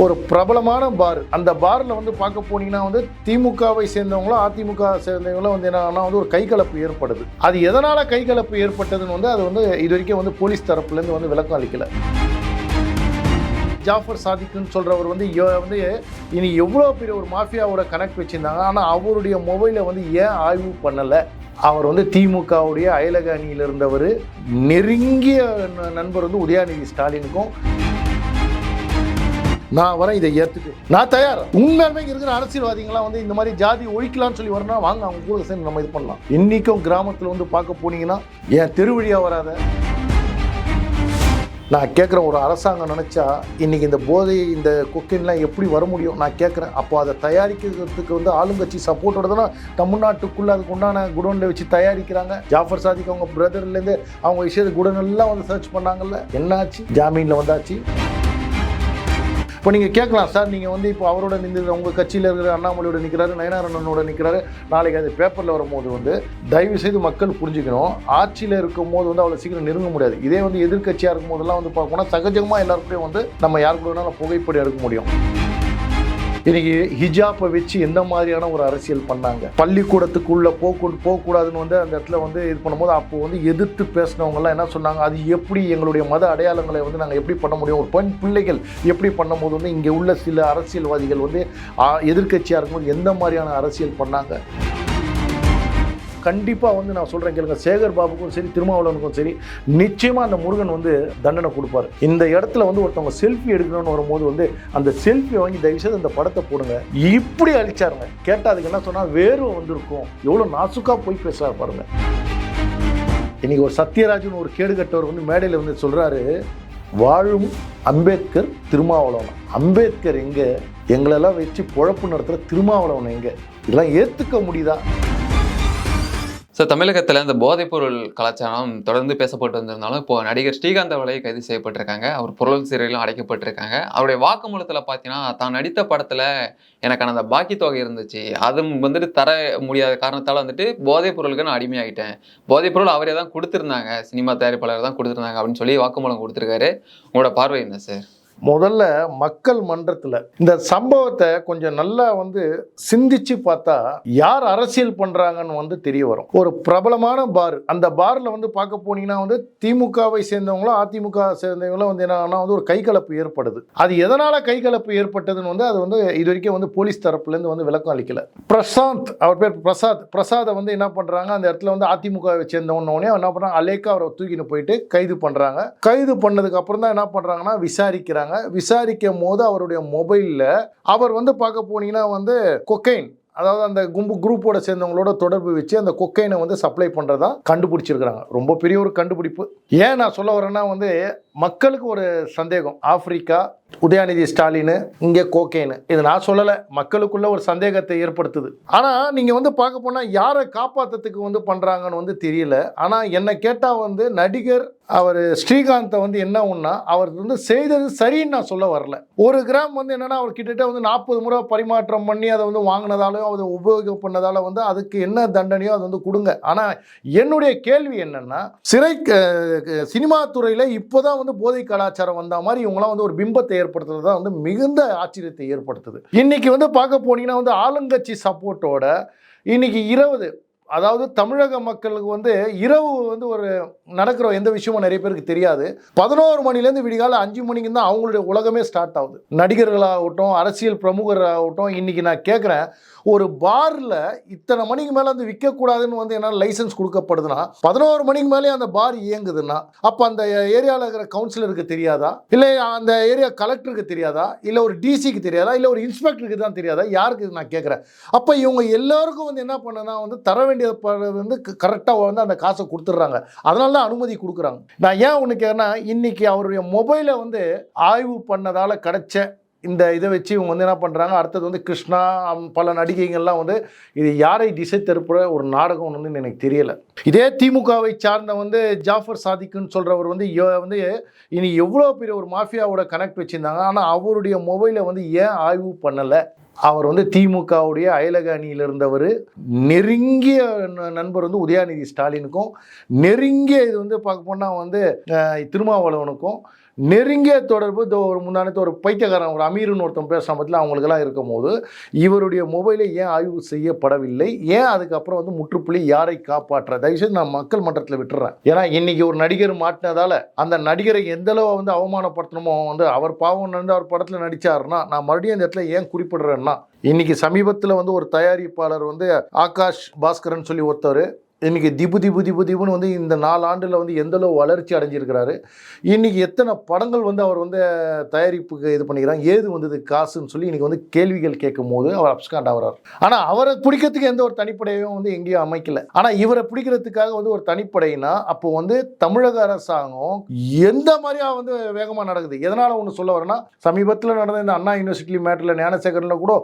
ஒரு பிரபலமான பார். அந்த பாரில் வந்து பார்க்க போனீங்கன்னா வந்து திமுகவை சேர்ந்தவங்களும் அதிமுக சேர்ந்தவங்களும் வந்து என்னன்னா வந்து ஒரு கைகலப்பு ஏற்படுது. அது எதனால் கைகலப்பு ஏற்பட்டதுன்னு வந்து அது வந்து இது வரைக்கும் வந்து போலீஸ் தரப்புலேருந்து வந்து விளக்கம் அளிக்கல. ஜாஃபர் சாதிக்குன்னு சொல்கிறவர் வந்து வந்து இனி எவ்வளோ பெரிய ஒரு மாஃபியாவோட கனெக்ட் வச்சிருந்தாங்க. ஆனால் அவருடைய மொபைலை வந்து ஏன் ஆய்வு பண்ணலை? அவர் வந்து திமுகவுடைய அயலக அணியில் இருந்தவர். நெருங்கிய ந- நண்பர் வந்து உதயாநிதி ஸ்டாலினுக்கும் நான் வரேன் இதை ஏற்றுக்கு நான் தயார். உண்மையாலுமே இருக்கிற அரசியல்வாதிகள்லாம் வந்து இந்த மாதிரி ஜாதி ஒழிக்கலாம்னு சொல்லி வரணும் வாங்க அவங்க கூட சேர்ந்து நம்ம இது பண்ணலாம். இன்னைக்கும் கிராமத்தில் வந்து பார்க்க போனீங்கன்னா என் தெருவழியா வராத? நான் கேட்குற ஒரு அரசாங்கம் நினச்சா இன்றைக்கி இந்த போதை இந்த கொக்கின்லாம் எப்படி வர முடியும்? நான் கேட்குறேன் அப்போ அதை தயாரிக்கிறதுக்கு வந்து ஆளுங்கட்சி சப்போர்ட்டோட தான் தமிழ்நாட்டுக்குள்ளே அதுக்கு உண்டான குடோனில் வச்சு தயாரிக்கிறாங்க. ஜாஃபர் சாதிக்கு அவங்க பிரதர்லேருந்து அவங்க விஷயத்தை குடோன் எல்லாம் வந்து சர்ச் பண்ணாங்கல்ல. என்னாச்சு? ஜாமீனில் வந்தாச்சு? இப்போ நீங்கள் கேட்கலாம் சார். நீங்கள் வந்து இப்போ அவரோட நின்று உங்கள் கட்சியில் இருக்கிற அண்ணாமலையோட நிற்கிறாரு நயனாரண்ணனோட நிற்கிறாரு நாளைக்கு அது பேப்பரில் வரும்போது வந்து தயவு செய்து மக்கள் புரிஞ்சுக்கணும். ஆட்சியில் இருக்கும் போது வந்து அவ்வளோ சீக்கிரம் நெருங்க முடியாது. இதே வந்து எதிர்க்கட்சியாக இருக்கும் போதெல்லாம் வந்து பார்க்கணும்னா சகஜமாக எல்லாருக்கூடயும் வந்து நம்ம யாரு கூட வேணாலும் புகைப்படம் எடுக்க முடியும். இன்னைக்கு ஹிஜாப்பை வச்சு எந்த மாதிரியான ஒரு அரசியல் பண்ணாங்க? பள்ளிக்கூடத்துக்குள்ள போக போகக்கூடாதுன்னு வந்து அந்த இடத்துல வந்து இது பண்ணும்போது அப்போ வந்து எதிர்த்து பேசினவங்கலாம் என்ன சொன்னாங்க? அது எப்படி எங்களுடைய மத அடையாளங்களை வந்து நாங்கள் எப்படி பண்ண முடியும்? ஒரு பெண் பிள்ளைகள் எப்படி பண்ணும்போது வந்து இங்கே உள்ள சில அரசியல்வாதிகள் வந்து எதிர்கட்சியாக இருக்கும்போது எந்த மாதிரியான அரசியல் பண்ணாங்க? கண்டிப்பாக வந்து நான் சொல்கிறேன் கேளுங்க. சேகர் பாபுக்கும் சரி திருமாவளவனுக்கும் சரி நிச்சயமாக அந்த முருகன் வந்து தண்டனை கொடுப்பாரு. இந்த இடத்துல வந்து ஒருத்தவங்க செல்ஃபி எடுக்கணும்னு வரும்போது வந்து அந்த செல்ஃபி வாங்கி தயவுசெய்து அந்த படத்தை போடுங்க. இப்படி அழிச்சாருங்க. கேட்டால் அதுக்கு என்ன சொன்னால் வேர்வை வந்திருக்கும். எவ்வளோ நாசுக்காக போய் பேசுகிறார் பாருங்க. இன்னைக்கு ஒரு சத்யராஜன் ஒரு கேடுகட்டவர் வந்து மேடையில் வந்து சொல்கிறாரு வாழும் அம்பேத்கர் திருமாவளவன். அம்பேத்கர் எங்கே? எங்களெல்லாம் வச்சு பொழப்பு நடத்துகிற திருமாவளவன் எங்கே? இதெல்லாம் ஏற்றுக்க முடியுதா? ஸோ தமிழகத்தில் இந்த போதைப்பொருள் கலாச்சாரம் தொடர்ந்து பேசப்பட்டு வந்திருந்தாலும் இப்போ நடிகர் ஸ்ரீகாந்த் அவர்களே கைது செய்யப்பட்டிருக்காங்க. அவர் பொருள் சிறையிலும் அடைக்கப்பட்டிருக்காங்க. அவருடைய வாக்குமூலத்தில் பார்த்தீங்கன்னா தான் நடித்த படத்தில் எனக்கான அந்த பாக்கி தொகை இருந்துச்சு. அது வந்துட்டு தர முடியாத காரணத்தால் வந்துட்டு போதைப் பொருளுக்கு நான் அடிமையாகிட்டேன் போதைப் பொருள் அவரே தான் கொடுத்துருந்தாங்க. சினிமா தயாரிப்பாளர் தான் கொடுத்துருந்தாங்க அப்படின்னு சொல்லி வாக்குமூலம் கொடுத்துருக்காரு. உங்களோட பார்வை என்ன சார் முதல்ல மக்கள் மன்றத்தில் இந்த சம்பவத்தை கொஞ்சம் நல்லா வந்து சிந்திச்சு பார்த்தா யார் அரசியல் பண்ணுறாங்கன்னு வந்து தெரிய வரும். ஒரு பிரபலமான பார். அந்த பாரில் வந்து பார்க்க போனீங்கன்னா வந்து திமுகவை சேர்ந்தவங்களும் அதிமுக சேர்ந்தவங்களும் வந்து என்னன்னா வந்து ஒரு கைகலப்பு ஏற்படுது. அது எதனால கைகலப்பு ஏற்பட்டதுன்னு வந்து அது வந்து இது வரைக்கும் வந்து போலீஸ் தரப்புலேருந்து வந்து விளக்கம் அளிக்கல. பிரசாந்த் அவர் பேர் பிரசாத். பிரசாதை வந்து என்ன பண்ணுறாங்க அந்த இடத்துல வந்து அதிமுகவை சேர்ந்தவொன்னே என்ன பண்ணுறாங்க அலேக்கா அவரை தூக்கின்னு போயிட்டு கைது பண்ணுறாங்க கைது பண்ணதுக்கு அப்புறம் தான் என்ன பண்ணுறாங்கன்னா விசாரிக்கிறாங்க. விசாரிக்கும் போது அவருடைய மொபைலில் அவர் வந்து பார்க்க போனீங்கன்னா வந்து கொக்கைன் அதாவது அந்த கும்பு குரூப்போட சேர்ந்தவங்களோட தொடர்பு வச்சு அந்த கொக்கைனை வந்து சப்ளை பண்ணுறதா கண்டுபிடிச்சிருக்கிறாங்க. ரொம்ப பெரிய ஒரு கண்டுபிடிப்பு. ஏன் நான் சொல்ல வரேன்னா வந்து மக்களுக்கு ஒரு சந்தேகம். ஆப்பிரிக்கா உதயாநிதி ஸ்டாலின் இங்கே கோகேனு. இது நான் சொல்லலை மக்களுக்குள்ள ஒரு சந்தேகத்தை ஏற்படுத்துது. ஆனால் நீங்கள் வந்து பார்க்க போனால் யாரை காப்பாற்றத்துக்கு வந்து பண்ணுறாங்கன்னு வந்து தெரியல. ஆனால் என்னை கேட்டால் வந்து நடிகர் அவர் ஸ்ரீகாந்தை வந்து என்ன ஒன்றா அவர் வந்து செய்தது சரின்னு நான் சொல்ல வரல. ஒரு கிராம் வந்து என்னென்னா அவர் கிட்டத்தட்ட வந்து நாற்பது முறை பரிமாற்றம் பண்ணி அதை வந்து வாங்கினதாலும் அதை உபயோகம் பண்ணதால வந்து அதுக்கு என்ன தண்டனையோ அது வந்து கொடுங்க. ஆனால் என்னுடைய கேள்வி என்னென்னா சிறை சினிமா துறையில் இப்போதான் வந்து போதை கலாச்சாரம் வந்த மாதிரி இவங்களாம் வந்து ஒரு பிம்பத்தை ஏற்படுத்துறது தான் வந்து மிகுந்த ஆச்சரியத்தை ஏற்படுத்துது. இன்னைக்கு வந்து பார்க்க போனீங்கன்னா வந்து ஆளுங்கட்சி சப்போர்ட்டோட இன்னைக்கு இருபது அதாவது தமிழக மக்களுக்கு வந்து இரவு வந்து ஒரு நடக்கிற எந்த விஷயமும் நிறைய பேருக்கு தெரியாது. பதினோரு மணிலேருந்து விடிகால அஞ்சு மணிக்கு தான் அவங்களுடைய உலகமே ஸ்டார்ட் ஆகுது. நடிகர்களாகட்டும் அரசியல் பிரமுகராகட்டும் இன்னைக்கு நான் கேட்குறேன் ஒரு பாரில் இத்தனை மணிக்கு மேலே வந்து விற்கக்கூடாதுன்னு வந்து என்ன லைசன்ஸ் கொடுக்கப்படுதுன்னா பதினோரு மணிக்கு மேலே அந்த பார் இயங்குதுன்னா அப்போ அந்த ஏரியாவில் இருக்கிற கவுன்சிலருக்கு தெரியாதா? இல்லை அந்த ஏரியா கலெக்டருக்கு தெரியாதா? இல்லை ஒரு டிசிக்கு தெரியாதா? இல்லை ஒரு இன்ஸ்பெக்டருக்கு தான் தெரியாதா? யாருக்கு இது நான் கேட்குறேன் அப்போ இவங்க எல்லாருக்கும் வந்து என்ன பண்ணுன்னா வந்து தர வேண்டிய வந்து கரெக்டாக வந்து அந்த காசை கொடுத்துட்றாங்க. அதனால தான் அனுமதி கொடுக்குறாங்க. நான் ஏன் ஒன்று கேட்குறேன்னா இன்றைக்கி அவருடைய மொபைலை வந்து ஆய்வு பண்ணதால் கிடைச்ச இந்த இதை வச்சு இவங்க வந்து என்ன பண்ணுறாங்க அடுத்தது வந்து கிருஷ்ணா பல நடிகைகள்லாம் வந்து இது யாரை திசை திருப்புற ஒரு நாடகம் வந்து எனக்கு தெரியலை. இதே திமுகவை சார்ந்த வந்து ஜாஃபர் சாதிக்குன்னு சொல்கிறவர் வந்து வந்து இனி எவ்வளோ பெரிய ஒரு மாஃபியாவோட கனெக்ட் வச்சுருந்தாங்க. ஆனால் அவருடைய மொபைலை வந்து ஏன் ஆய்வு பண்ணலை? அவர் வந்து திமுகவுடைய அயலக அணியில் இருந்தவர். நெருங்கிய நண்பர் வந்து உதயாநிதி ஸ்டாலினுக்கும் நெருங்கிய இது வந்து பார்க்க போனால் வந்து திருமாவளவனுக்கும் நெருங்கிய தொடர்பு இதோ ஒரு முன்னாடி ஒரு பைத்தியக்காரன் ஒரு அமீருன்னு ஒருத்தன் பேசுகிற பற்றில அவங்களுக்கெல்லாம் இருக்கும் போது இவருடைய மொபைலை ஏன் ஆய்வு செய்யப்படவில்லை? ஏன் அதுக்கப்புறம் வந்து முற்றுப்புள்ளி யாரை காப்பாற்ற? தயவுசெய்து நான் மக்கள் மன்றத்தில் விட்டுறேன். ஏன்னா இன்னைக்கு ஒரு நடிகர் மாட்டினதால் அந்த நடிகரை எந்தளவு வந்து அவமானப்படுத்தணுமோ வந்து அவர் பாவம் நடந்து அவர் படத்தில் நடித்தாருன்னா நான் மறுபடியும் இந்த இடத்துல ஏன் குறிப்பிடுறேன்னா இன்னைக்கு சமீபத்தில் வந்து ஒரு தயாரிப்பாளர் வந்து ஆகாஷ் பாஸ்கரன் சொல்லி ஒருத்தர் இன்றைக்கி திபு திபு திபு திபுன்னு வந்து இந்த நாலு ஆண்டில் வந்து எந்தளவு வளர்ச்சி அடைஞ்சிருக்கிறாரு? இன்னைக்கு எத்தனை படங்கள் வந்து அவர் வந்து தயாரிப்புக்கு இது பண்ணிக்கிறாங்க? ஏது வந்தது? காசுன்னு சொல்லி இன்றைக்கி வந்து கேள்விகள் கேட்கும் போது அவர் அப்ஸ்காண்ட் ஆகிறார். ஆனால் அவரை பிடிக்கிறதுக்கு எந்த ஒரு தனிப்படையும் வந்து எங்கேயும் அமைக்கல. ஆனால் இவரை பிடிக்கிறதுக்காக வந்து ஒரு தனிப்படைனா அப்போ வந்து தமிழக அரசாங்கம் எந்த மாதிரியா வந்து வேகமாக நடக்குது? எதனால் ஒன்று சொல்ல வரேன்னா சமீபத்தில் நடந்த இந்த அண்ணா யூனிவர்சிட்டி மேட்டரில் ஞானசேகரில் கூட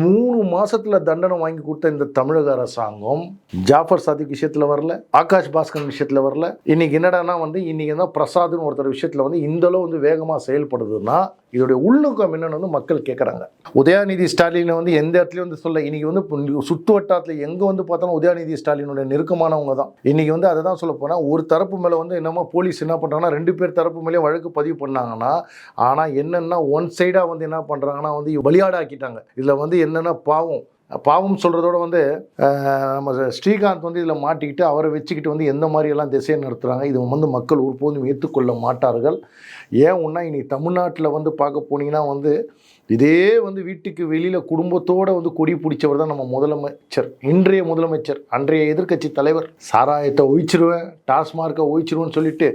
மூணு மாதத்தில் தண்டனை வாங்கி கொடுத்த இந்த தமிழக அரசாங்கம் ஜாஃபர் சாதிக்கு விஷயத்தில் வரல ஆகாஷ் பாஸ்கர் விஷயத்தில் வரல. இன்னைக்கு என்னடான்னா வந்து இன்னைக்கு தான் பிரசாத்னு ஒருத்தர் விஷயத்தில் வந்து இந்த அளவு வந்து வேகமாக செயல்படுதுன்னா இதோடைய உள்நோக்கம் என்னன்னு வந்து மக்கள் கேட்குறாங்க உதயாநிதி ஸ்டாலினை வந்து எந்த இடத்துலையும் வந்து சொல்ல இன்னைக்கு வந்து சுற்று வட்டாரத்தில் எங்கே வந்து பார்த்தாலும் உதயாநிதி ஸ்டாலினுடைய நெருக்கமானவங்க தான். இன்னைக்கு வந்து அதை தான் சொல்ல போனால் ஒரு தரப்பு மேலே வந்து என்னமோ போலீஸ் என்ன பண்ணுறாங்கன்னா ரெண்டு பேர் தரப்பு மேலேயும் வழக்கு பதிவு பண்ணாங்கன்னா ஆனால் என்னென்னா ஒன் சைடாக வந்து என்ன பண்ணுறாங்கன்னா வந்து பலியாடாக்கிட்டாங்க. இதில் வந்து என்னென்னா பாவம். பாவம் சொல்கிறதோட வந்து நம்ம ஸ்ரீகாந்த் வந்து இதில் மாட்டிக்கிட்டு அவரை வச்சுக்கிட்டு வந்து எந்த மாதிரியெல்லாம் திசையை நடத்துகிறாங்க இது வந்து மக்கள் ஒருபோதும் ஏற்றுக்கொள்ள மாட்டார்கள். ஏன் ஒன்றா இனி தமிழ்நாட்டில் வந்து பார்க்க போனீங்கன்னா வந்து இதே வந்து வீட்டுக்கு வெளியில் குடும்பத்தோடு வந்து கொடி பிடிச்சவர் தான் நம்ம முதலமைச்சர் இன்றைய முதலமைச்சர் அன்றைய எதிர்க்கட்சி தலைவர். சாராயத்தை ஒழிச்சிருவேன் டாஸ்மார்க்கை ஒழிச்சிருவேன்னு சொல்லிட்டு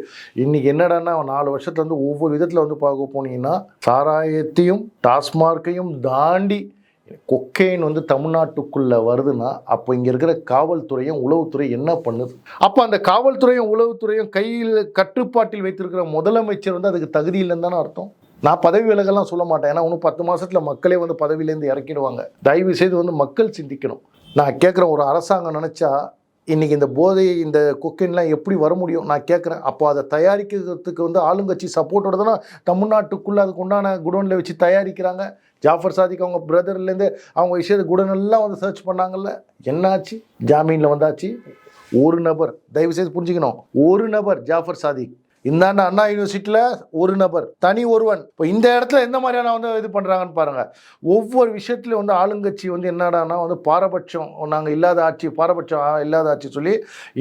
இன்னைக்கு என்னடான்னா நாலு வருஷத்துல வந்து ஒவ்வொரு விதத்தில் வந்து பார்க்க போனீங்கன்னா சாராயத்தையும் டாஸ்மார்க்கையும் தாண்டி கொக்கைன் வந்து தமிழ்நாட்டுக்குள்ளே வருதுன்னா அப்போ இங்கே இருக்கிற காவல்துறையும் உளவுத்துறை என்ன பண்ணுது? அப்போ அந்த காவல்துறையும் உளவுத்துறையும் கையில் கட்டுப்பாட்டில் வைத்திருக்கிற முதலமைச்சர் வந்து அதுக்கு தகுதி இல்லைன்னு தானே அர்த்தம்? நான் பதவி விலகெல்லாம் சொல்ல மாட்டேன். ஏன்னா இன்னும் பத்து மாதத்தில் மக்களே வந்து பதவியிலேருந்து இறக்கிடுவாங்க. தயவு செய்து வந்து மக்கள் சிந்திக்கணும். நான் கேட்குறேன் ஒரு அரசாங்கம் நினச்சா இன்றைக்கி இந்த போதை இந்த கொக்கைன்லாம் எப்படி வர முடியும்? நான் கேட்குறேன். அப்போ அதை தயாரிக்கிறதுக்கு வந்து ஆளுங்கட்சி சப்போர்ட்டோட தானே தமிழ்நாட்டுக்குள்ளே அதுக்கு உண்டான குடோனில் வச்சு தயாரிக்கிறாங்க. ஜாஃபர் சாதிக் அவங்க பிரதர்லேருந்து அவங்க விஷயத்தை குடனெல்லாம் வந்து சர்ச் பண்ணாங்கல்ல. என்னாச்சு? ஜாமீனில் வந்தாச்சு. ஒரு நபர் தயவு செய்து புரிஞ்சுக்கணும். ஒரு நபர் ஜாஃபர் சாதிக் இந்தாண்ட அண்ணா யூனிவர்சிட்டியில் ஒரு நபர் தனி ஒருவன். இப்போ இந்த இடத்துல எந்த மாதிரியான வந்து இது பண்ணுறாங்கன்னு பாருங்கள் ஒவ்வொரு விஷயத்துலையும் வந்து ஆளுங்கட்சி வந்து என்னடான்னா வந்து பாரபட்சம் நாங்கள் இல்லாத ஆட்சி பாரபட்சம் இல்லாத ஆட்சி சொல்லி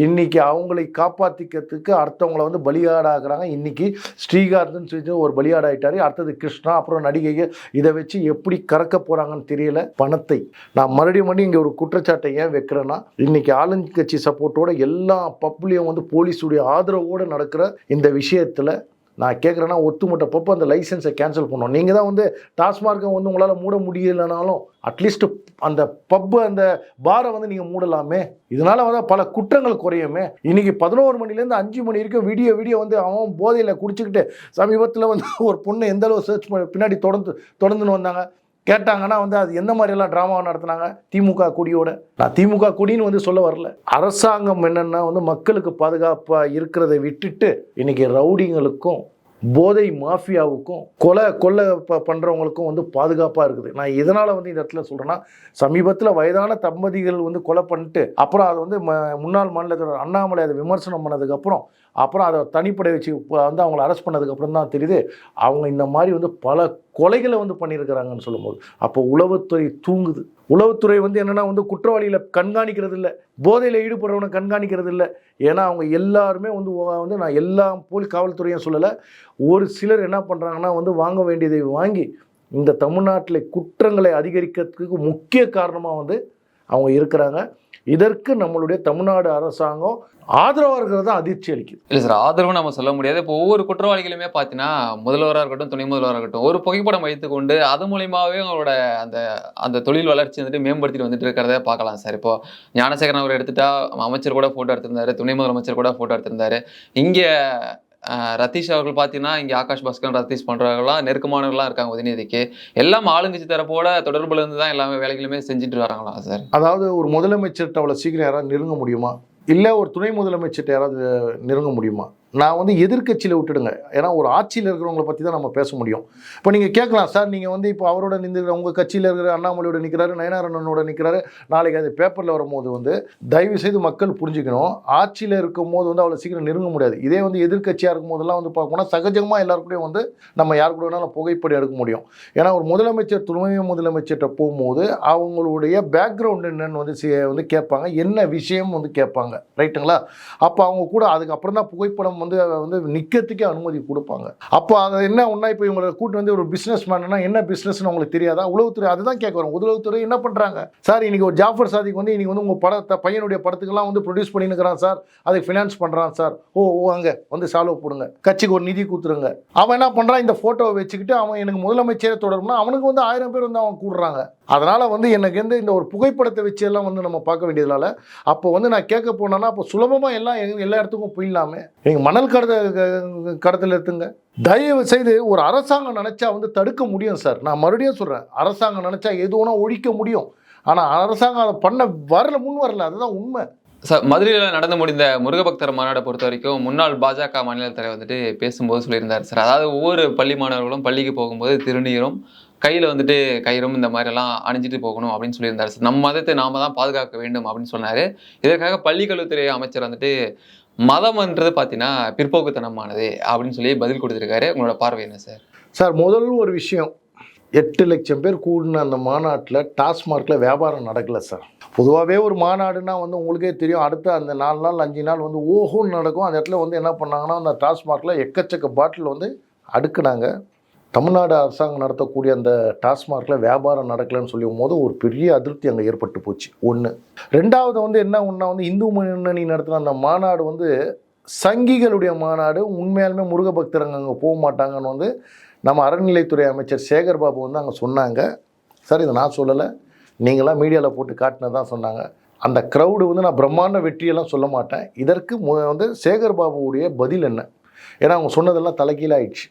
இன்றைக்கி அவங்களை காப்பாற்றிக்கிறதுக்கு அடுத்தவங்களை வந்து பலியாடாகிறாங்க இன்றைக்கி ஸ்ரீகாந்த்னு சொல்லி ஒரு பலியாடாயிட்டார். அடுத்தது கிருஷ்ணா அப்புறம் நடிகைகள். இதை வச்சு எப்படி கறக்க போகிறாங்கன்னு தெரியல. பணத்தை. நான் மறுபடியும் மறுபடியும் இங்கே ஒரு குற்றச்சாட்டை ஏன் வைக்கிறேன்னா இன்றைக்கி ஆளுங்கட்சி சப்போர்ட்டோட எல்லா பப்ளியும் வந்து போலீஸுடைய ஆதரவோடு நடக்கிற இந்த விஷயத்தில் நான் கேட்குறேன்னா ஒத்துமொட்ட பப்பு அந்த லைசன்ஸை கேன்சல் பண்ணோம் நீங்கள் தான் வந்து டாஸ்மார்க்கை வந்து உங்களால் மூட முடியலைனாலும் அட்லீஸ்ட் அந்த பப்பு அந்த பாரை வந்து நீங்கள் மூடலாமே. இதனால் வந்து பல குற்றங்கள் குறையுமே. இன்றைக்கி பதினோரு மணிலேருந்து அஞ்சு மணி வரைக்கும் வீடியோ வீடியோ வந்து அவன் போதையில் குடிச்சிக்கிட்டு சமீபத்தில் வந்து ஒரு பொண்ணு எந்தளவு சர்ச் பண்ணி பின்னாடி தொடர்ந்து தொடர்ந்துன்னு வந்தாங்க. கேட்டாங்கன்னா வந்து அது எந்த மாதிரியெல்லாம் ட்ராமாவை நடத்துனாங்க? திமுக கொடியோட. நான் திமுக கொடின்னு வந்து சொல்ல வரல. அரசாங்கம் என்னன்னா வந்து மக்களுக்கு பாதுகாப்பாக இருக்கிறத விட்டுட்டு இன்னைக்கு ரவுடிங்களுக்கும் போதை மாஃபியாவுக்கும் கொலை கொலை ப பண்ணுறவங்களுக்கும் வந்து பாதுகாப்பாக இருக்குது. நான் இதனால் வந்து இந்த இடத்துல சொல்கிறேன்னா சமீபத்தில் வயதான தம்பதிகள் வந்து கொலை பண்ணிட்டு அப்புறம் அதை வந்து ம முன்னாள் மாநிலத்தில் அண்ணாமலை அதை விமர்சனம் பண்ணதுக்கப்புறம் அப்புறம் அதை தனிப்படை வச்சு இப்போ வந்து அவங்கள அரெஸ்ட் பண்ணதுக்கப்புறம் தான் தெரியுது அவங்க இந்த மாதிரி வந்து பல கொலைகளை வந்து பண்ணியிருக்கிறாங்கன்னு சொல்லும்போது அப்போ உளவுத்துறை தூங்குது. உளவுத்துறை வந்து என்னென்னா வந்து குற்றவாளிகளை கண்காணிக்கிறது இல்லை போதையில் ஈடுபடுறவனை கண்காணிக்கிறது இல்லை ஏன்னா அவங்க எல்லாருமே வந்து வந்து நான் எல்லா போலி காவல்துறையும் சொல்லலை ஒரு சிலர் என்ன பண்ணுறாங்கன்னா வந்து வாங்க வேண்டியதை வாங்கி இந்த தமிழ்நாட்டில் குற்றங்களை அதிகரிக்கிறதுக்கு முக்கிய காரணமாக வந்து அவங்க இருக்கிறாங்க. இதற்கு நம்மளுடைய தமிழ்நாடு அரசாங்கம் ஆதரவாக இருக்கிறது தான் அதிர்ச்சி அளிக்குது. இல்லை சார் ஆதரவு நம்ம சொல்ல முடியாது. இப்போ ஒவ்வொரு குற்றவாளிகளுமே பார்த்தீங்கன்னா முதல்வராக இருக்கட்டும் துணை முதல்வராக இருக்கட்டும் ஒரு புகைப்படம் வைத்துக்கொண்டு அது மூலியமாகவே அவங்களோட அந்த அந்த தொழில் வளர்ச்சி வந்துட்டு மேம்படுத்திட்டு வந்துட்டு இருக்கிறத பார்க்கலாம் சார் இப்போ ஞானசேகரன் அவர் எடுத்துட்டா அமைச்சர் கூட ஃபோட்டோ எடுத்திருந்தாரு துணை முதலமைச்சர் கூட ஃபோட்டோ எடுத்திருந்தாரு. இங்கே ரத்தீஷ் ரதீஷ் அவர்கள் பார்த்தீங்கன்னா இங்கே ஆகாஷ் பாஸ்கரன் ரதீஷ் பண்ணுறவங்களாம் நெருக்கமானவர்களாம் இருக்காங்க உதயநிதிக்கு. எல்லாம் ஆளுங்கட்சி தரப்போல தொடர்புல இருந்து தான் எல்லாமே வேலைகளுமே செஞ்சுட்டு வராங்களா சார் அதாவது ஒரு முதலமைச்சர்கிட்ட அவ்வளோ சீக்கிரம் யாராவது நெருங்க முடியுமா? இல்லை ஒரு துணை முதலமைச்சர்கிட்ட யாராவது நெருங்க முடியுமா? நான் வந்து எதிர்க்கட்சியில் விட்டுடுங்க. ஏன்னா ஒரு ஆட்சியில் இருக்கிறவங்கள பற்றி தான் நம்ம பேச முடியும். இப்போ நீங்கள் கேட்கலாம் சார் நீங்கள் வந்து இப்போ அவரோட நின்று உங்கள் கட்சியில் இருக்கிற அண்ணாமலையோட நிற்கிறாரு நயனாரண்ணனோட நிற்கிறாரு நாளைக்கு அது பேப்பரில் வரும்போது வந்து தயவு செய்து மக்கள் புரிஞ்சுக்கணும். ஆட்சியில் இருக்கும் போது வந்து அவ்வளோ சீக்கிரம் நெருங்க முடியாது. இதே வந்து எதிர்க்கட்சியாக இருக்கும் போதெல்லாம் வந்து பார்க்கணும்னா சகஜமாக எல்லாருக்கூடையும் வந்து நம்ம யார் கூட வேணாலும் புகைப்படம் எடுக்க முடியும். ஏன்னா ஒரு முதலமைச்சர் துணை முதலமைச்சர்கிட்ட போகும்போது அவங்களுடைய பேக்ரவுண்ட் என்னன்னு வந்து வந்து கேட்பாங்க. என்ன விஷயம் வந்து கேட்பாங்க. ரைட்டுங்களா? அப்போ அவங்க கூட அதுக்கப்புறம் தான் புகைப்படம் வந்து வந்து நிற்கிறதுக்கே அனுமதி கொடுப்பாங்க. அப்போ அதை என்ன ஒன்றா இப்போ இவங்களை கூட்டு வந்து ஒரு பிஸ்னஸ் மேனா என்ன பிஸ்னஸ்னு உங்களுக்கு தெரியாதா? உளவுத்துறை அதுதான் கேட்க வரும் உளவுத்துறை என்ன பண்ணுறாங்க சார் இன்னைக்கு ஒரு ஜாஃபர் சாதிக்கு வந்து இன்னைக்கு வந்து உங்கள் படத்தை பையனுடைய படத்துக்கெல்லாம் வந்து ப்ரொடியூஸ் பண்ணினுக்கிறான் சார். அதுக்கு ஃபினான்ஸ் பண்ணுறான் சார். ஓ ஓ அங்கே வந்து சால்வ் போடுங்க. கட்சிக்கு ஒரு நிதி கொடுத்துருங்க. அவன் என்ன பண்ணுறான் இந்த ஃபோட்டோவை வச்சுக்கிட்டு அவன் எனக்கு முதலமைச்சரே தொடரும்னா அவனுக்கு வந்து ஆயிரம் பேர் வந்து அவன் கூடுறாங்க. அதனால் வந்து எனக்கு வந்து இந்த ஒரு புகைப்படத்தை வச்சு எல்லாம் வந்து நம்ம பார்க்க வேண்டியதுனால அப்போ வந்து நான் கேட்க போனேன்னா அப்போ சுலபமாக எல்லாம் எல்லா இடத்துக்கும் போயிடலாமே. எங்கள் மணல் கடத்த க- கடத்தல் எடுத்துங்க. தயவு செய்து ஒரு அரசாங்கம் நினச்சா வந்து தடுக்க முடியும் சார். நான் மறுபடியும் சொல்கிறேன் அரசாங்கம் நினச்சா எது ஒழிக்க முடியும். ஆனால் அரசாங்கம் அதை பண்ண வரல முன் வரல. அதுதான் உண்மை. சார் மதுரையில் நடந்து முடிந்த முருகபக்தர் மாநாடை பொறுத்த வரைக்கும் முன்னாள் பாஜக மாநில தலைவர் வந்துட்டு பேசும்போது சொல்லியிருந்தார் சார். அதாவது ஒவ்வொரு பள்ளி மாணவர்களும் பள்ளிக்கு போகும்போது திருநீரும் கையில் வந்துட்டு கயிறும் இந்த மாதிரிலாம் அணிஞ்சிட்டு போகணும் அப்படின்னு சொல்லியிருந்தார். சார் நம்ம மதத்தை நாம தான் பாதுகாக்க வேண்டும் அப்படின்னு சொன்னார். இதற்காக பள்ளிக்கல்வித்துறை அமைச்சர் வந்துட்டு மதம்ன்றது பார்த்தீங்கன்னா பிற்போக்குத்தனமானது அப்படின்னு சொல்லி பதில் கொடுத்துருக்காரு. உங்களோட பார்வை என்ன சார்? சார் முதல் ஒரு விஷயம் எட்டு லட்சம் பேர் கூடின அந்த மாநாட்டில் டாஸ்மார்க்கில் வியாபாரம் நடக்கலை சார். பொதுவாகவே ஒரு மாநாடுனா வந்து உங்களுக்கே தெரியும் அடுத்த அந்த நாலு நாள் அஞ்சு நாள் வந்து ஓஹோன்னு நடக்கும். அந்த இடத்துல வந்து என்ன பண்ணாங்கன்னா அந்த டாஸ்மார்க்கில் எக்கச்சக்க பாட்டில் வந்து அடுக்குனாங்க. தமிழ்நாடு அரசாங்கம் நடத்தக்கூடிய அந்த டாஸ்மார்க்கில் வியாபாரம் நடக்கலைன்னு சொல்லும் போது ஒரு பெரிய அதிருப்தி அங்கே ஏற்பட்டு போச்சு. ஒன்று ரெண்டாவது வந்து என்ன ஒன்றா வந்து இந்து முன்னணி நடத்தின அந்த மாநாடு வந்து சங்கிகளுடைய மாநாடு உண்மையாலுமே முருக பக்தரங்க அங்கே போக மாட்டாங்கன்னு வந்து நம்ம அறநிலைத்துறை அமைச்சர் சேகர் பாபு வந்து அங்கே சொன்னாங்க. சார் இதை நான் சொல்லலை. நீங்களாம் மீடியாவில் போட்டு காட்டினது தான் சொன்னாங்க. அந்த க்ரௌடு வந்து நான் பிரம்மாண்ட வெற்றியெல்லாம் சொல்ல மாட்டேன். இதற்கு மு வந்து சேகர் பாபுவுடைய பதில் என்ன? ஏன்னா அவங்க சொன்னதெல்லாம் தலைகீழாயிடுச்சு.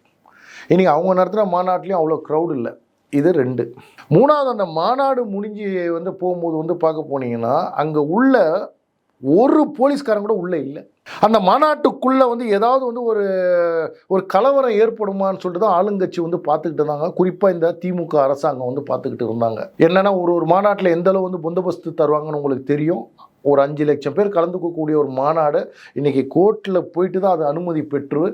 இன்றைக்கி அவங்க நடத்துகிற மாநாட்டிலையும் அவ்வளோ க்ரௌடு இல்லை. இது ரெண்டு. மூணாவது அந்த மாநாடு முடிஞ்சு வந்து போகும்போது வந்து பார்க்க போனீங்கன்னா அங்கே உள்ள ஒரு போலீஸ்காரன் கூட உள்ளே இல்லை. அந்த மாநாட்டுக்குள்ளே வந்து ஏதாவது வந்து ஒரு ஒரு கலவரம் ஏற்படுமான்னு சொல்லிட்டு தான் ஆளுங்கட்சி வந்து பார்த்துக்கிட்டு இருந்தாங்க. குறிப்பாக இந்த திமுக அரசாங்கம் வந்து பார்த்துக்கிட்டு இருந்தாங்க. என்னன்னா ஒரு ஒரு மாநாட்டில் எந்த அளவு வந்து பந்தோபஸ்து தருவாங்கன்னு உங்களுக்கு தெரியும். ஒரு அஞ்சு லட்சம் பேர் கலந்துக்கக்கூடிய ஒரு மாநாடு இன்றைக்கி கோர்ட்டில் போயிட்டு தான் அது அனுமதி பெற்று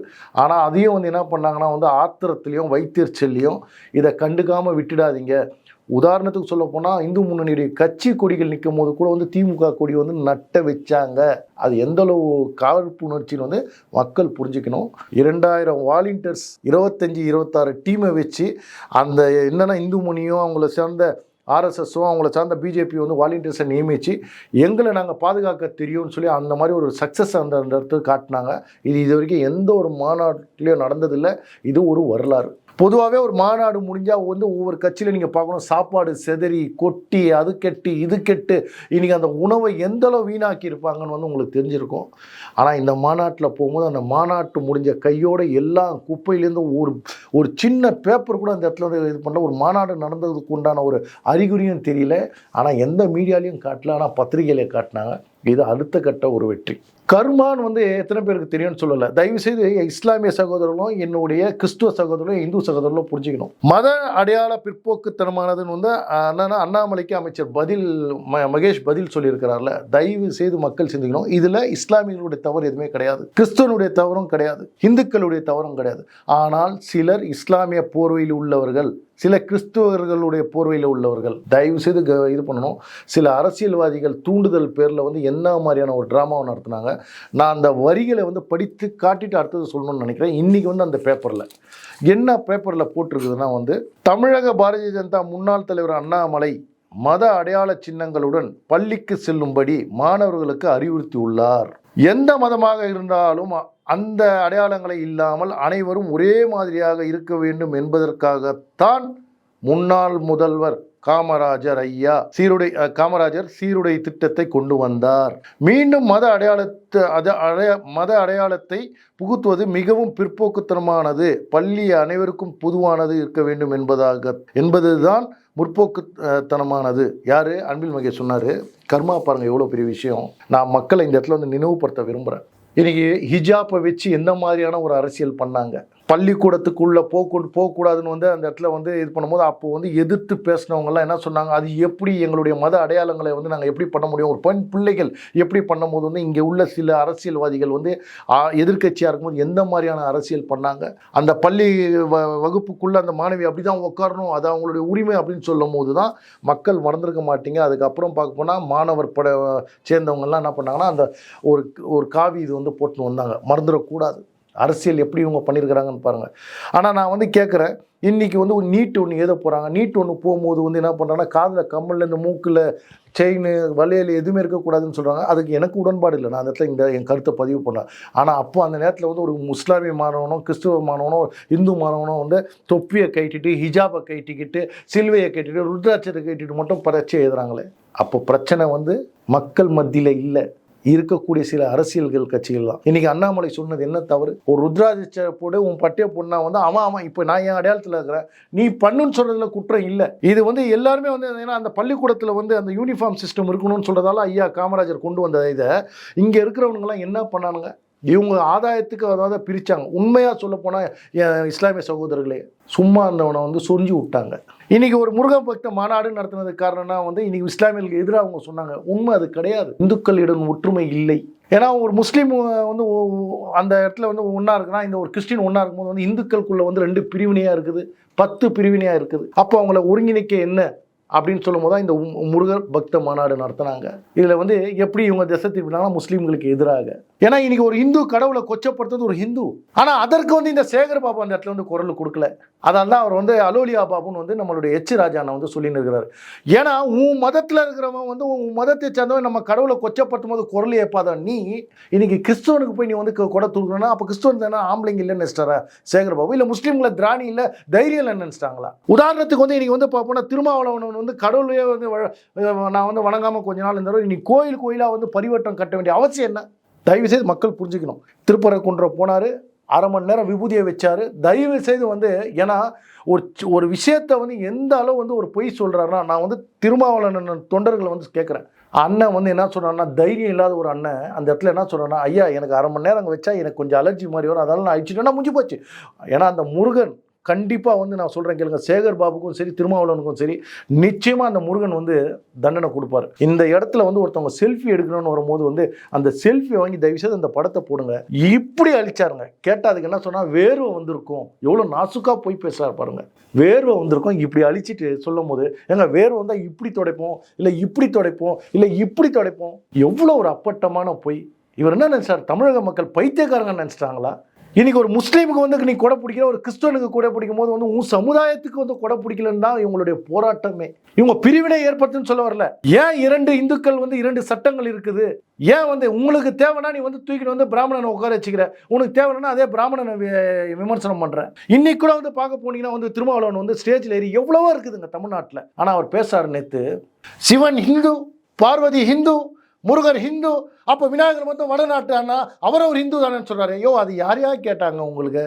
ஆனால் அதையும் வந்து என்ன பண்ணாங்கன்னா வந்து ஆத்திரத்துலேயும் வைத்தியர்ச்சல்லையும் இதை கண்டுக்காமல் விட்டுடாதீங்க. உதாரணத்துக்கு சொல்ல போனால் இந்து முன்னணியுடைய கட்சி கொடிகள் நிற்கும் போது கூட வந்து திமுக கொடி வந்து நட்ட வச்சாங்க. அது எந்த அளவு காழ்ப்புணர்ச்சின்னு வந்து மக்கள் புரிஞ்சுக்கணும். இரண்டாயிரம் வாலண்டியர்ஸ் இருபத்தஞ்சி இருபத்தாறு டீமை வச்சு அந்த என்னென்னா இந்து முனியும் அவங்கள சேர்ந்த ஆர்எஸ்எஸும் அவங்கள சார்ந்த பிஜேபி வந்து வாலண்டியர்ஸை நியமித்து எங்களை நாங்கள் பாதுகாக்க தெரியும்னு சொல்லி அந்த மாதிரி ஒரு சக்ஸஸ் அந்த இடத்துக்கு காட்டினாங்க. இது இது வரைக்கும் எந்த ஒரு மாநாட்டிலையும் நடந்ததில்லை. இது ஒரு வரலாறு. பொதுவாகவே ஒரு மாநாடு முடிஞ்சால் வந்து ஒவ்வொரு கட்சியில் நீங்கள் பார்க்கணும். சாப்பாடு செதறி கொட்டி அது கெட்டு இது கெட்டு இன்றைக்கி அந்த உணவை எந்தளவு வீணாக்கி இருப்பாங்கன்னு வந்து உங்களுக்கு தெரிஞ்சிருக்கும். ஆனால் இந்த மாநாட்டில் போகும்போது அந்த மாநாட்டு முடிஞ்ச கையோட எல்லா குப்பையிலேருந்து ஒரு ஒரு சின்ன பேப்பர் கூட அந்த இடத்துல வந்து இது பண்ணல. ஒரு மாநாடு நடந்ததுக்கு உண்டான ஒரு அறிகுறியும் தெரியல. ஆனால் எந்த மீடியாலையும் காட்டல. ஆனால் பத்திரிகையிலே காட்டினாங்க. இது அடுத்த கட்ட ஒரு வெற்றி. கர்மான் வந்து எத்தனை பேருக்கு தெரியும்னு சொல்லலை. தயவு செய்து இஸ்லாமிய சகோதரர்களும் என்னுடைய கிறிஸ்துவ சகோதரர்களும் இந்து சகோதரர்களும் புரிஞ்சுக்கணும். மத அடையாள பிற்போக்குத்தனமானதுன்னு வந்து அண்ணா என்னன்னா அண்ணாமலைக்கு அமைச்சர் பதில் ம மகேஷ் பதில் சொல்லியிருக்கிறார்ல. தயவு செய்து மக்கள் சிந்திக்கணும். இதில் இஸ்லாமியர்களுடைய தவறு எதுவுமே கிடையாது. கிறிஸ்துவனுடைய தவறும் கிடையாது. இந்துக்களுடைய தவறும் கிடையாது. ஆனால் சிலர் இஸ்லாமிய போர்வையில் உள்ளவர்கள் சில கிறிஸ்துவர்களுடைய போர்வையில் உள்ளவர்கள் தயவு செய்து க- இது பண்ணணும். சில அரசியல்வாதிகள் தூண்டுதல் பேரில் வந்து என்ன மாதிரியான ஒரு ட்ராமாவை நடத்துனாங்க நான் அந்த வரிகளை வந்து படித்து காட்டிட்டு அடுத்தது சொல்லணும்னு நினைக்கிறேன். இன்றைக்கி வந்து அந்த பேப்பரில். என்ன பேப்பரில் போட்டிருக்குதுன்னா வந்து தமிழக பாரதிய ஜனதா முன்னாள் தலைவர் அண்ணாமலை மத அடையாள சின்னங்களுடன் பள்ளிக்கு செல்லும்படி மாணவர்களுக்கு அறிவுறுத்தியுள்ளார். எந்த மதமாக இருந்தாலும் அந்த அடையாளங்களை இல்லாமல் அனைவரும் ஒரே மாதிரியாக இருக்க வேண்டும் என்பதற்காகத்தான் முன்னாள் முதல்வர் காமராஜர் ஐயா சீருடை காமராஜர் சீருடை திட்டத்தை கொண்டு வந்தார். மீண்டும் மத அடையாளத்தை அத அடைய மத அடையாளத்தை புகுத்துவது மிகவும் பிற்போக்குத்தனமானது. பள்ளி அனைவருக்கும் பொதுவானது இருக்க வேண்டும் என்பதாக என்பதுதான் முற்போக்குத்தனமானது. யார்? அன்பில் மகேஷ் சொன்னார் கர்மா பாருங்கள் எவ்வளோ பெரிய விஷயம். நான் மக்களை இந்த இடத்துல வந்து நினைவுபடுத்த விரும்புகிறேன் இன்றைக்கி ஹிஜாப்பை வச்சு எந்த மாதிரியான ஒரு அரசியல் பண்ணாங்க? பள்ளிக்கூடத்துக்குள்ள போக போகக்கூடாதுன்னு வந்து அந்த இடத்துல வந்து இது பண்ணும்போது அப்போ வந்து எதிர்த்து பேசினவங்கலாம் என்ன சொன்னாங்க? அது எப்படி எங்களுடைய மத அடையாளங்களை வந்து நாங்கள் எப்படி பண்ண முடியும்? ஒரு பெண் பிள்ளைகள் எப்படி பண்ணும்போது வந்து இங்கே உள்ள சில அரசியல்வாதிகள் வந்து எதிர்கட்சியாக இருக்கும்போது எந்த மாதிரியான அரசியல் பண்ணாங்க? அந்த பள்ளி வ வகுப்புக்குள்ளே அந்த மாணவி அப்படி தான் உட்காரணும் அது அவங்களுடைய உரிமை அப்படின்னு சொல்லும் போது தான் மக்கள் மறந்துருக்க மாட்டீங்க. அதுக்கப்புறம் பார்க்க போனால் மாணவர் பட சேர்ந்தவங்கெல்லாம் என்ன பண்ணாங்கன்னா அந்த ஒரு ஒரு காவி இது வந்து போட்டுன்னு வந்தாங்க. மறந்துடக்கூடாது. அரசியல் எப்படி இவங்க பண்ணியிருக்கிறாங்கன்னு பாருங்கள் ஆனால் நான் வந்து கேட்குறேன் இன்றைக்கி வந்து ஒரு நீட் ஒன்று எழுத போகிறாங்க நீட் ஒன்று போகும்போது வந்து என்ன பண்ணுறாங்கன்னா காதில் கம்மலில் இந்த மூக்கில் செயின் வளையல் எதுவுமே இருக்கக்கூடாதுன்னு சொல்கிறாங்க அதுக்கு எனக்கு உடன்பாடு இல்லை. நான் அந்த இடத்துல இந்த என் கருத்தை பதிவு பண்ணேன் ஆனால் அப்போ அந்த நேரத்தில் வந்து ஒரு முஸ்லாமிய மாணவனோ கிறிஸ்துவ மாணவனோ இந்து மாணவனோ வந்து தொப்பியை கட்டிட்டு ஹிஜாபை கட்டிக்கிட்டு சில்வையை கட்டிட்டு ருத்ராட்சத்தை கட்டிட்டு மட்டும் பரீட்சை எழுதுறாங்களே. அப்போ பிரச்சனை வந்து மக்கள் மத்தியில் இல்லை. இருக்கக்கூடிய சில அரசியல்கள் கட்சிகள் தான் இன்னைக்கு அண்ணாமலை சொன்னது என்ன தவறு? ஒரு ருத்ராஜ போடு உன் பட்டிய பொண்ணா வந்து அவன் அவன் இப்போ நான் என் அடையாளத்தில் இருக்கிறேன். நீ பண்ணுன்னு சொல்றதுல குற்றம் இல்லை. இது வந்து எல்லாருமே வந்து ஏன்னா அந்த பள்ளிக்கூடத்தில் வந்து அந்த யூனிஃபார்ம் சிஸ்டம் இருக்கணும்னு சொல்றதால ஐயா காமராஜர் கொண்டு வந்த இதை. இங்கே இருக்கிறவனுங்களாம் என்ன பண்ணானுங்க? இவங்க ஆதாயத்துக்கு அதாவது பிரித்தாங்க உண்மையாக சொல்ல போனால் இஸ்லாமிய சகோதரர்களே சும்மா இருந்தவனை வந்து சொரிஞ்சு விட்டாங்க. இன்னைக்கு ஒரு முருகன் பக்த மாநாடு நடத்தினதுக்கு காரணம்னா வந்து இன்னைக்கு இஸ்லாமியர்களுக்கு எதிராக அவங்க சொன்னாங்க. உண்மை அது கிடையாது. இந்துக்களிடம் ஒற்றுமை இல்லை. ஏன்னா ஒரு முஸ்லீம் வந்து அந்த இடத்துல வந்து ஒன்றா இருக்குன்னா இந்த ஒரு கிறிஸ்டின் ஒன்றா இருக்கும்போது வந்து இந்துக்களுக்குள்ளே வந்து ரெண்டு பிரிவினையாக இருக்குது. பத்து பிரிவினையாக இருக்குது. அப்போ அவங்கள ஒருங்கிணைக்க என்ன அப்படின்னு சொல்லும் போது தான் இந்த முருகர் பக்த மாநாடு நடத்தினாங்க. இதில் வந்து எப்படி இவங்க திசை திருப்பினாங்கன்னா முஸ்லீம்களுக்கு எதிராக. ஏன்னா இன்னைக்கு ஒரு இந்து கடவுளை கொச்சப்படுத்துறது ஒரு ஹிந்து. ஆனால் அதற்கு வந்து இந்த சேகர் பாபு அந்த இடத்துல வந்து குரல் கொடுக்கல. அதான் தான் அவர் வந்து அலோலியா பாபுன்னு வந்து நம்மளுடைய எச் ராஜானை வந்து சொல்லின்னு இருக்கிறார். ஏன்னா உன் மதத்தில் இருக்கிறவன் வந்து உன் மதத்தை சேர்ந்தவன் நம்ம கடவுளை கொச்சப்படுத்தும் போது குரல் ஏற்பாத? நீ இன்னைக்கு கிறிஸ்துவனுக்கு போய் நீ வந்து கொடை தூக்கணும்னா அப்போ கிறிஸ்துவன் தானே ஆம்பளைங்க இல்லைன்னு நினைச்சிட்டாரா சேகர் பாபு? இல்லை முஸ்லீம்களை திராணி இல்லை தைரியம் இல்லைன்னு நினைச்சிட்டாங்களா? உதாரணத்துக்கு வந்து இன்னைக்கு வந்து பார்ப்போம்னா திருமாவளவன் வந்து கடவுளையே வந்து வ- நான் வந்து வணங்காமல் கொஞ்ச நாள் இருந்தாலும் இன்னைக்கு கோயில் கோயிலாக வந்து பரிவட்டம் கட்ட வேண்டிய அவசியம் என்ன? தயவு செய்து மக்கள் புரிஞ்சுக்கணும். திருப்பரங்குன்றம் போனார் அரை மணி நேரம் விபூதியை வச்சார். தயவு செய்து வந்து ஏன்னா ஒரு ஒரு விஷயத்தை வந்து எந்த அளவு வந்து ஒரு பொய் சொல்கிறாருன்னா நான் வந்து திருமாவளவன் தொண்டர்களை வந்து கேட்குறேன் அண்ணன் வந்து என்ன சொல்கிறான்னா தைரியம் இல்லாத ஒரு அண்ணன் அந்த இடத்துல என்ன சொல்கிறான்னா ஐயா எனக்கு அரை மணி நேரம் அங்கே வச்சா எனக்கு கொஞ்சம் அலர்ஜி மாதிரி வரும். அதெல்லாம் நான் அழிச்சிட்டேன்னா முடிஞ்சு போச்சு. ஏன்னா அந்த முருகன் கண்டிப்பாக வந்து நான் சொல்கிறேன் கேளுங்க. சேகர் பாபுக்கும் சரி திருமாவளவனுக்கும் சரி நிச்சயமாக அந்த முருகன் வந்து தண்டனை கொடுப்பாரு. இந்த இடத்துல வந்து ஒருத்தவங்க செல்ஃபி எடுக்கணும்னு வரும்போது வந்து அந்த செல்ஃபி வாங்கி தயவு செய்து அந்த படத்தை போடுங்க. இப்படி அழிச்சாருங்க. கேட்டால் அதுக்கு என்ன சொன்னால் வேர்வை வந்திருக்கும். எவ்வளோ நாசுக்காக போய் பேசுறாரு பாருங்க. வேர்வை வந்திருக்கும். இப்படி அழிச்சிட்டு சொல்லும் போது ஏங்க வேர்வை வந்தால் இப்படி துடைப்போம்? இல்லை இப்படி துடைப்போம்? இல்லை இப்படி துடைப்போம்? எவ்வளோ ஒரு அப்பட்டமான பொய். இவர் என்ன நினச்சார்? தமிழக மக்கள் பைத்தியக்காரங்க நினச்சிட்டாங்களா? இன்றைக்கி ஒரு முஸ்லீமுக்கு வந்து நீ கொடை பிடிக்கிற ஒரு கிறிஸ்துவனுக்கு கொடை பிடிக்கும் போது வந்து உன் சமுதாயத்துக்கு வந்து கொடை பிடிக்கலன்னு தான் இவங்களுடைய போராட்டமே. இவங்க பிரிவினை ஏற்படுத்துன்னு சொல்ல வரல. ஏன் இரண்டு இந்துக்கள் வந்து இரண்டு சட்டங்கள் இருக்குது? ஏன் வந்து உங்களுக்கு தேவைன்னா நீ வந்து தூக்கிட்டு வந்து பிராமணனை உட்கார வச்சுக்கிற? உனக்கு தேவைன்னா அதே பிராமணனை விமர்சனம் பண்ணுறேன் இன்னைக்கு கூட வந்து பார்க்க போனீங்கன்னா வந்து திருமாவளவன் வந்து ஸ்டேஜில் ஏறி எவ்வளவோ இருக்குதுங்க தமிழ்நாட்டில். ஆனால் அவர் பேசாரு நேற்று சிவன் ஹிந்து பார்வதி ஹிந்து முருகர் ஹிந்து அப்போ விநாயகர் மட்டும் வடநாட்டு அண்ணா அவரும் ஒரு ஹிந்து தானேன்னு சொல்கிறாரு ஐயோ அது யார் யார் கேட்டாங்க உங்களுக்கு?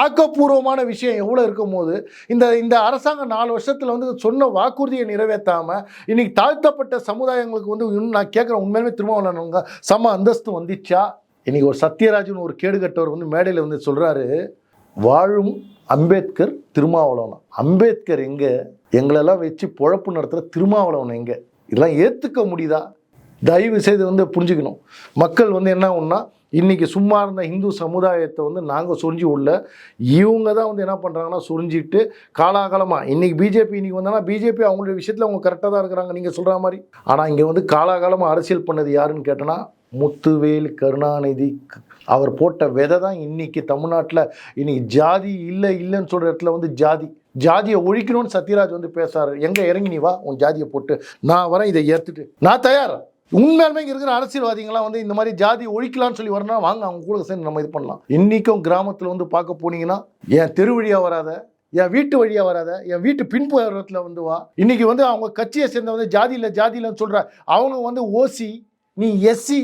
ஆக்கப்பூர்வமான விஷயம் எவ்வளோ இருக்கும்போது இந்த இந்த அரசாங்கம் நாலு வருஷத்தில் வந்து சொன்ன வாக்குறுதியை நிறைவேற்றாம இன்னைக்கு தாழ்த்தப்பட்ட சமுதாயங்களுக்கு வந்து இன்னும் நான் கேட்குறேன் உண்மையிலுமே திருமாவளவனுங்க சம அந்தஸ்து வந்துச்சா? இன்னைக்கு ஒரு சத்யராஜன் ஒரு கேடுகட்டவர் வந்து மேடையில் வந்து சொல்கிறாரு வாழும் அம்பேத்கர் திருமாவளவனம். அம்பேத்கர் எங்கே? எங்களெல்லாம் வச்சு பொழப்பு நடத்துகிற திருமாவளவன் எங்கே? இதெல்லாம் ஏற்றுக்க முடியுதா? தயவு செய்து வந்து புரிஞ்சுக்கணும். மக்கள் வந்து என்ன ஒன்றா இன்றைக்கி சும்மா இருந்த இந்து சமுதாயத்தை வந்து நாங்கள் சொரிஞ்சு உள்ள இவங்க தான் வந்து என்ன பண்ணுறாங்கன்னா சுரிஞ்சிட்டு காலாகாலமாக இன்றைக்கி பிஜேபி இன்றைக்கி வந்தாங்கன்னா பிஜேபி அவங்களுடைய விஷயத்தில் அவங்க கரெக்டாக தான் இருக்கிறாங்க நீங்கள் சொல்கிற மாதிரி. ஆனால் இங்கே வந்து காலாகாலமாக அரசியல் பண்ணது யாருன்னு கேட்டோன்னா முத்துவேல் கருணாநிதி. அவர் போட்ட விதை தான் இன்றைக்கி தமிழ்நாட்டில் இன்னைக்கு ஜாதி இல்லை இல்லைன்னு சொல்கிற இடத்துல வந்து ஜாதி. ஜாதியை ஒழிக்கணும்னு சத்யராஜ் வந்து பேசுறாரு. எங்கே இறங்கி நீ வா உன் ஜாதியை போட்டு நான் வரேன் இதை ஏற்றுட்டு நான் தயார். உண்மையாலுமே இங்கே இருக்கிற அரசியல்வாதிகள்லாம் வந்து இந்த மாதிரி ஜாதி ஒழிக்கலாம்னு சொல்லி வரணும் வாங்க அவங்க கூட சேர்ந்து நம்ம இது பண்ணலாம். இன்றைக்கும் கிராமத்தில் வந்து பார்க்க போனீங்கன்னா என் தெரு வழியாக வராத என் வீட்டு வழியாக வராத என் வீட்டு பின்புறத்தில் வந்து வா. இன்றைக்கி வந்து அவங்க கட்சியை சேர்ந்த வந்து ஜாதி இல்லை ஜாதி இல்லைன்னு சொல்கிற அவங்க வந்து ஓசி நீ எஸ்சி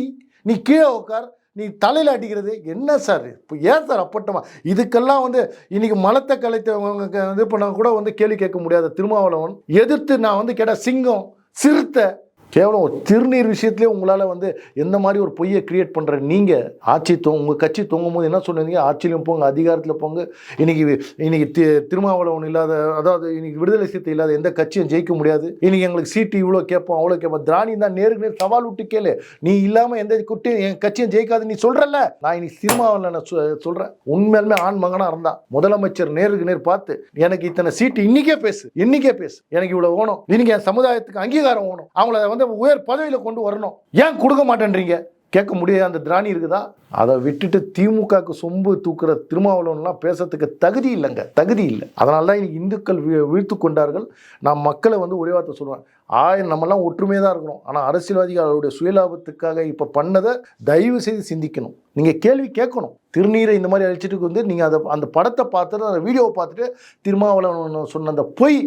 நீ கீழே உட்கார் நீ தலையில் அடிக்கிறது என்ன சார்? இப்போ ஏன் சார் அப்பட்டமா? இதுக்கெல்லாம் வந்து இன்னைக்கு மலத்தை கலைத்தவங்க இது பண்ண கூட வந்து கேள்வி கேட்க முடியாத. திருமாவளவன் எதிர்த்து நான் வந்து கேட்ட சிங்கம் சிறுத்தை கேவலம் ஒரு திருநீர் விஷயத்துலேயே உங்களால் வந்து எந்த மாதிரி ஒரு பொய்யை கிரியேட் பண்ணுற நீங்கள் ஆட்சி தூங்க உங்கள் கட்சி தூங்கும் போது என்ன சொன்னீங்க ஆட்சியிலும் போங்க அதிகாரத்தில் போங்க. இன்னைக்கு இன்னைக்கு தி திருமாவளவன் இல்லாத அதாவது இன்னைக்கு விடுதலை சிறுத்தை இல்லாத எந்த கட்சியும் ஜெயிக்க முடியாது. இன்னைக்கு எங்களுக்கு சீட்டு இவ்வளோ கேட்போம் அவ்வளோ கேட்போம். திராணி தான் நேருக்கு நேர் சவால் விட்டு கேளு. நீ இல்லாமல் எந்த குட்டி என் கட்சியும் ஜெயிக்காது நீ சொல்கிறல்ல நான் இன்னைக்கு திருமாவளவனை சொ சொல்கிறேன் உண்மையிலுமே ஆண் மகனாக இருந்தான். முதலமைச்சர் நேருக்கு நேர் பார்த்து எனக்கு இத்தனை சீட்டு இன்னைக்கே பேசு இன்னைக்கே பேசு. எனக்கு இவ்வளோ வேணும். இன்னைக்கு என் சமுதாயத்துக்கு அங்கீகாரம் வேணும். அவங்கள வந்து உயர் பதவியில் கொண்டு வரணும். ஏன் கொடுக்க மாட்டேன்றீங்க? கேட்க முடியாது. அந்த திராணி இருக்குதா? அதை விட்டுட்டு திமுகவுக்கு சொம்பு தூக்குற திருமாவளவன்லாம் பேசுறதுக்கு தகுதி இல்லைங்க. தகுதி இல்லை. அதனால தான் இன்னைக்கு இந்துக்கள் வீழ்த்து கொண்டார்கள். நான் மக்களை வந்து ஒரே வார்த்தை சொல்லுவேன். ஆயிரம் நம்மலாம் ஒற்றுமையாக தான் இருக்கிறோம் ஆனால் அரசியல்வாதிகள் அவருடைய சுயலாபத்துக்காக இப்போ பண்ணதை தயவு செய்து சிந்திக்கணும். நீங்கள் கேள்வி கேட்கணும். திருநீரை இந்த மாதிரி அழிச்சிட்டு வந்து நீங்கள் அதை அந்த படத்தை பார்த்துட்டு அந்த வீடியோவை பார்த்துட்டு திருமாவளவன் சொன்ன அந்த பொய்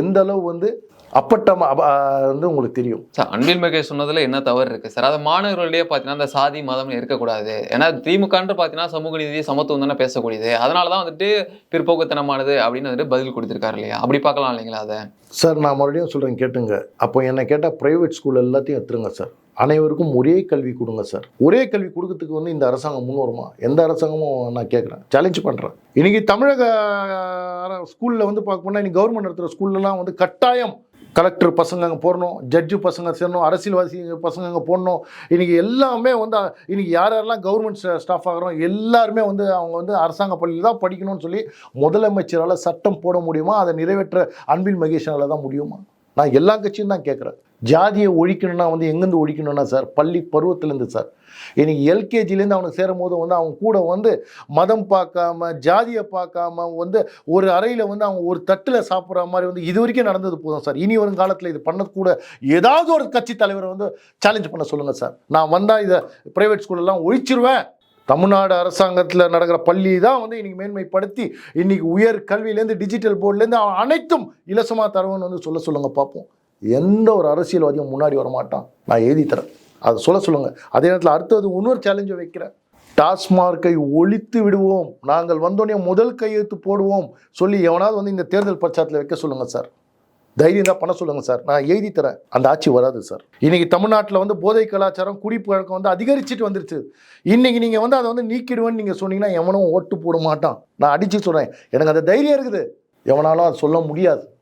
எந்த அளவு வந்து அப்பட்டமா அப- வந்து உங்களுக்கு தெரியும். சார் அன்பில் மகேஷ் சொன்னதுல என்ன தவறு இருக்கு? சார் அது மாணவர்களிடையே பார்த்தீங்கன்னா அந்த சாதி மதம்னு இருக்கக்கூடாது. ஏன்னா திமுகன்று பார்த்தீங்கன்னா சமூக நீதி சமத்துவம் தானே பேசக்கூடியது. அதனால தான் வந்துட்டு பிற்போக்குத்தனமானது அப்படின்னு வந்துட்டு பதில் கொடுத்துருக்காரு இல்லையா? அப்படி பார்க்கலாம் இல்லைங்களா அதை? சார் நான் மறுபடியும் சொல்கிறேன் கேட்டுங்க. அப்போ என்னை கேட்டால் ப்ரைவேட் ஸ்கூல் எல்லாத்தையும் எடுத்துருங்க சார். அனைவருக்கும் ஒரே கல்வி கொடுங்க சார். ஒரே கல்வி கொடுக்கறதுக்கு வந்து இந்த அரசாங்கம் முன் வருமா எந்த அரசாங்கமும் நான் கேட்குறேன். சேலஞ்ச் பண்ணுறேன் இன்னைக்கு தமிழக ஸ்கூலில் வந்து பார்க்க போனால் இன்னைக்கு கவர்மெண்ட் நடத்துகிற ஸ்கூல்லலாம் வந்து கட்டாயம் கலெக்டர் பசங்க அங்கே போடணும் ஜட்ஜு பசங்க சேரணும் அரசியல்வாசி பசங்க அங்கே போடணும். இன்றைக்கி எல்லாமே வந்து இன்றைக்கி யார் யாரெல்லாம் கவர்மெண்ட் ஸ்டாஃப் ஆகிறோம் எல்லாருமே வந்து அவங்க வந்து அரசாங்க பள்ளியில் தான் படிக்கணும்னு சொல்லி முதலமைச்சரால் சட்டம் போட முடியுமா? அதை நிறைவேற்ற அன்பில் மகேஷனால் தான் முடியுமா? நான் எல்லா கட்சியும் தான் கேட்குறேன் ஜாதியை ஒழிக்கணும்னா வந்து எங்கேருந்து ஒழிக்கணும்னா சார்? பள்ளி பருவத்திலேருந்து சார். இன்னைக்கு எல்கேஜிலேருந்து அவனுக்கு சேரும் போது வந்து அவன் கூட வந்து மதம் பார்க்காம ஜாதியை பார்க்காம வந்து ஒரு அறையில் வந்து அவன் ஒரு தட்டில் சாப்பிட்ற மாதிரி வந்து இது வரைக்கும் நடந்தது போதும் சார். இனி வரும் காலத்தில் இது பண்ணது கூட ஏதாவது ஒரு கட்சி தலைவரை வந்து சேலஞ்ச் பண்ண சொல்லுங்கள் சார். நான் வந்தால் இதை ப்ரைவேட் ஸ்கூலெல்லாம் ஒழிச்சிருவேன். தமிழ்நாடு அரசாங்கத்தில் நடக்கிற பள்ளி தான் வந்து இன்னைக்கு மேன்மைப்படுத்தி இன்னைக்கு உயர் கல்வியிலேருந்து டிஜிட்டல் போர்ட்லேருந்து அவன் அனைத்தும் இலவசமாக தருவன்னு வந்து சொல்ல சொல்லுங்கள் பார்ப்போம் எந்த ஒரு அரசியல்வாதியும் முன்னாடி வர மாட்டான் நான் எழுதி தரேன். அதை சொல்ல சொல்லுங்க. அதே நேரத்தில் அடுத்தது இன்னொரு சேலஞ்சை வைக்கிறேன். டாஸ்மார்க்கை ஒழித்து விடுவோம். நாங்கள் வந்தோடனே முதல் கையெழுத்து போடுவோம். சொல்லி எவனாவது வந்து இந்த தேர்தல் பிரச்சாரத்தில் வைக்க சொல்லுங்கள் சார். தைரியம் தான் பண்ண சொல்லுங்கள் சார். நான் எழுதி தரேன். அந்த ஆட்சி வராது சார். இன்றைக்கி தமிழ்நாட்டில் வந்து போதை கலாச்சாரம் குடிப்பழக்கம் வந்து அதிகரிச்சுட்டு வந்துருச்சு. இன்றைக்கி நீங்கள் வந்து அதை வந்து நீக்கிடுவேன்னு நீங்கள் சொன்னீங்கன்னா எவனும் ஓட்டு போட மாட்டான். நான் அடித்து சொல்கிறேன் எனக்கு அந்த தைரியம் இருக்குது. எவனாலும் அதை சொல்ல முடியாது.